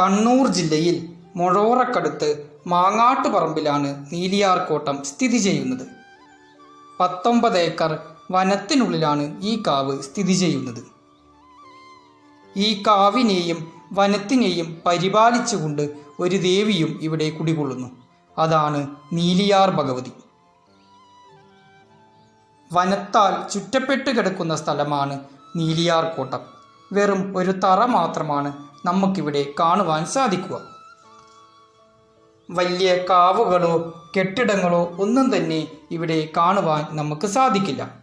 കണ്ണൂർ ജില്ലയിൽ മുഴോറക്കടുത്ത് മാങ്ങാട്ടുപറമ്പിലാണ് നീലിയാർക്കോട്ടം സ്ഥിതി ചെയ്യുന്നത്. പത്തൊമ്പത് ഏക്കർ വനത്തിനുള്ളിലാണ് ഈ കാവ് സ്ഥിതി ചെയ്യുന്നത്. ഈ കാവിനെയും വനത്തിനെയും പരിപാലിച്ചുകൊണ്ട് ഒരു ദേവിയും ഇവിടെ കുടികൊള്ളുന്നു. അതാണ് നീലിയാർ ഭഗവതി. വനത്താൽ ചുറ്റപ്പെട്ട് കിടക്കുന്ന സ്ഥലമാണ് നീലിയാർ കോട്ടം. വെറും ഒരു തറ മാത്രമാണ് നമുക്കിവിടെ കാണുവാൻ സാധിക്കുക. വലിയ കാവുകളോ കെട്ടിടങ്ങളോ ഒന്നും തന്നെ ഇവിടെ കാണുവാൻ നമുക്ക് സാധിക്കില്ല.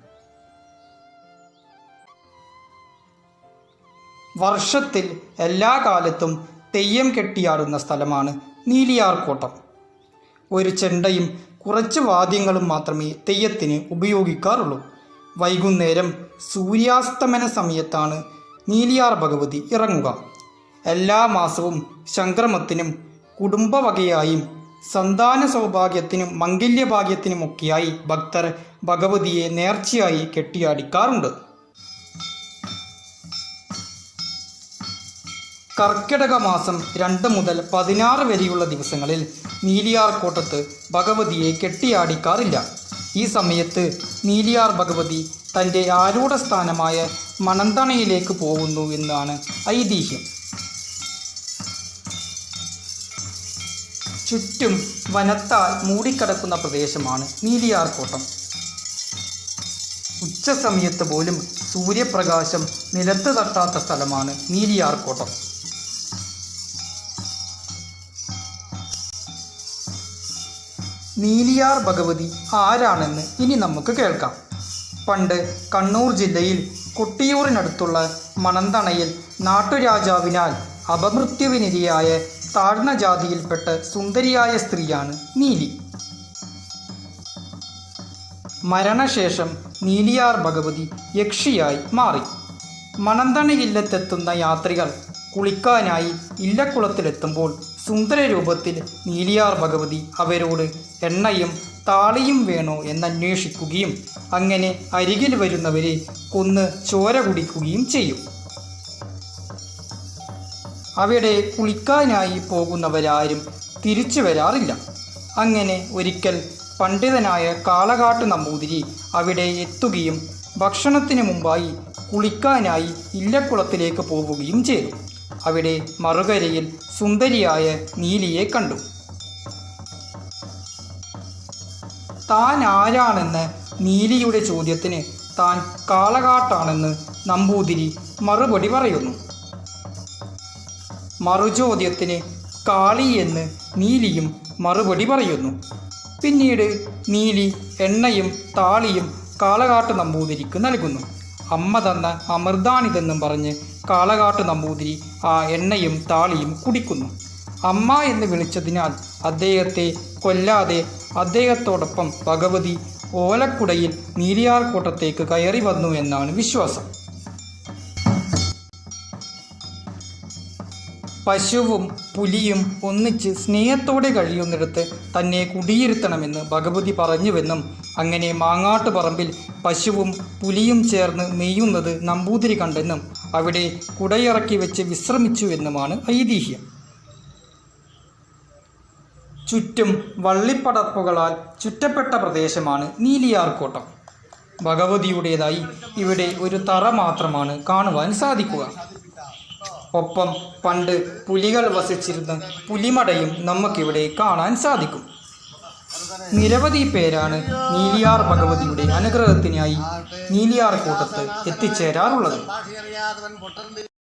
വർഷത്തിൽ എല്ലാ കാലത്തും തെയ്യം കെട്ടിയാടുന്ന സ്ഥലമാണ് നീലിയാർക്കോട്ടം ഒരു ചെണ്ടയും കുറച്ച് വാദ്യങ്ങളും മാത്രമേ തെയ്യത്തിന് ഉപയോഗിക്കാറുള്ളൂ. വൈകുന്നേരം സൂര്യാസ്തമന സമയത്താണ് നീലിയാർ ഭഗവതി ഇറങ്ങുക. എല്ലാ മാസവും സംക്രമത്തിനും കുടുംബവകയായും സന്താന സൗഭാഗ്യത്തിനും മംഗല്യഭാഗ്യത്തിനുമൊക്കെയായി ഭക്തർ ഭഗവതിയെ നേർച്ചയായി കെട്ടിയാടിക്കാറുണ്ട്. കർക്കിടക മാസം രണ്ട് മുതൽ പതിനാറ് വരെയുള്ള ദിവസങ്ങളിൽ നീലിയാർ കോട്ടത്ത് ഭഗവതിയെ കെട്ടിയാടിക്കാറില്ല. ഈ സമയത്ത് നീലിയാർ ഭഗവതി തന്റെ ആരൂഢ സ്ഥാനമായ മണന്തണയിലേക്ക് പോകുന്നു എന്നാണ് ഐതിഹ്യം. ചുറ്റും വനത്താൽ മൂടിക്കിടക്കുന്ന പ്രദേശമാണ് നീലിയാർക്കോട്ടം ഉച്ച സമയത്ത് പോലും സൂര്യപ്രകാശം നിലത്ത് തട്ടാത്ത സ്ഥലമാണ് നീലിയാർക്കോട്ടം നീലിയാർ ഭഗവതി ആരാണെന്ന് ഇനി നമുക്ക് കേൾക്കാം. പണ്ട് കണ്ണൂർ ജില്ലയിൽ കൊട്ടിയൂരിനടുത്തുള്ള മണന്തണയിൽ നാട്ടുരാജാവിനാൽ അപമൃത്യുവിനിരയായ താഴ്ന്ന ജാതിയിൽപ്പെട്ട സുന്ദരിയായ സ്ത്രീയാണ് നീലി. മരണശേഷം നീലിയാർ ഭഗവതി യക്ഷിയായി മാറി. മണന്തണ ഇല്ലത്തെത്തുന്ന യാത്രികൾ കുളിക്കാനായി ഇല്ലക്കുളത്തിലെത്തുമ്പോൾ സുന്ദര രൂപത്തിൽ നീലിയാർ ഭഗവതി അവരോട് എണ്ണയും താളിയും വേണോ എന്നന്വേഷിക്കുകയും അങ്ങനെ അരികിൽ വരുന്നവരെ കൊന്ന് ചോര കുടിക്കുകയും ചെയ്യും. അവിടെ കുളിക്കാനായി പോകുന്നവരാരും തിരിച്ചു വരാറില്ല. അങ്ങനെ ഒരിക്കൽ പണ്ഡിതനായ കാളകാട്ട് നമ്പൂതിരി അവിടെ എത്തുകയും ഭക്ഷണത്തിന് മുമ്പായി കുളിക്കാനായി ഇല്ലക്കുളത്തിലേക്ക് പോവുകയും ചെയ്തു. അവിടെ മറുകരയിൽ സുന്ദരിയായ നീലിയെ കണ്ടു. താൻ ആരാണെന്ന് നീലിയുടെ ചോദ്യത്തിന് താൻ കാളകാട്ടാണെന്ന് നമ്പൂതിരി മറുപടി പറയുന്നു. മറുചോദ്യത്തിന് കാളി എന്ന് നീലിയും മറുപടി പറയുന്നു. പിന്നീട് നീലി എണ്ണയും താളിയും കാളകാട്ട് നമ്പൂതിരിക്ക് നൽകുന്നു. അമ്മ തന്ന അമൃതാണിതെന്നും പറഞ്ഞ് കാളകാട്ട് നമ്പൂതിരി ആ എണ്ണയും താളിയും കുടിക്കുന്നു. അമ്മ എന്ന് വിളിച്ചതിനാൽ അദ്ദേഹത്തെ കൊല്ലാതെ അദ്ദേഹത്തോടൊപ്പം ഭഗവതി ഓലക്കുടയിൽ നീലിയാർകൂട്ടത്തേക്ക് കയറി വന്നു എന്നാണ് വിശ്വാസം. പശുവും പുലിയും ഒന്നിച്ച് സ്നേഹത്തോടെ കഴിയുന്നിടത്ത് തന്നെ കുടിയിരുത്തണമെന്ന് ഭഗവതി പറഞ്ഞുവെന്നും അങ്ങനെ മാങ്ങാട്ട് പറമ്പിൽ പശുവും പുലിയും ചേർന്ന് മെയ്യുന്നത് നമ്പൂതിരി കണ്ടെന്നും അവിടെ കുടയിറക്കി വെച്ച് വിശ്രമിച്ചു എന്നുമാണ് ഐതിഹ്യം. ചുറ്റും വള്ളിപ്പടർപ്പുകളാൽ ചുറ്റപ്പെട്ട പ്രദേശമാണ് നീലിയാർക്കോട്ടം ഭഗവതിയുടേതായി ഇവിടെ ഒരു തറ മാത്രമാണ് കാണുവാൻ സാധിക്കുക. ഒപ്പം പണ്ട് പുലികൾ വസിച്ചിരുന്ന പുലിമടയും നമുക്കിവിടെ കാണാൻ സാധിക്കും. നിരവധി പേരാണ് നീലിയാർ ഭഗവതിയുടെ അനുഗ്രഹത്തിനായി നീലിയാർ കൂട്ടത്ത് എത്തിച്ചേരാറുള്ളത്.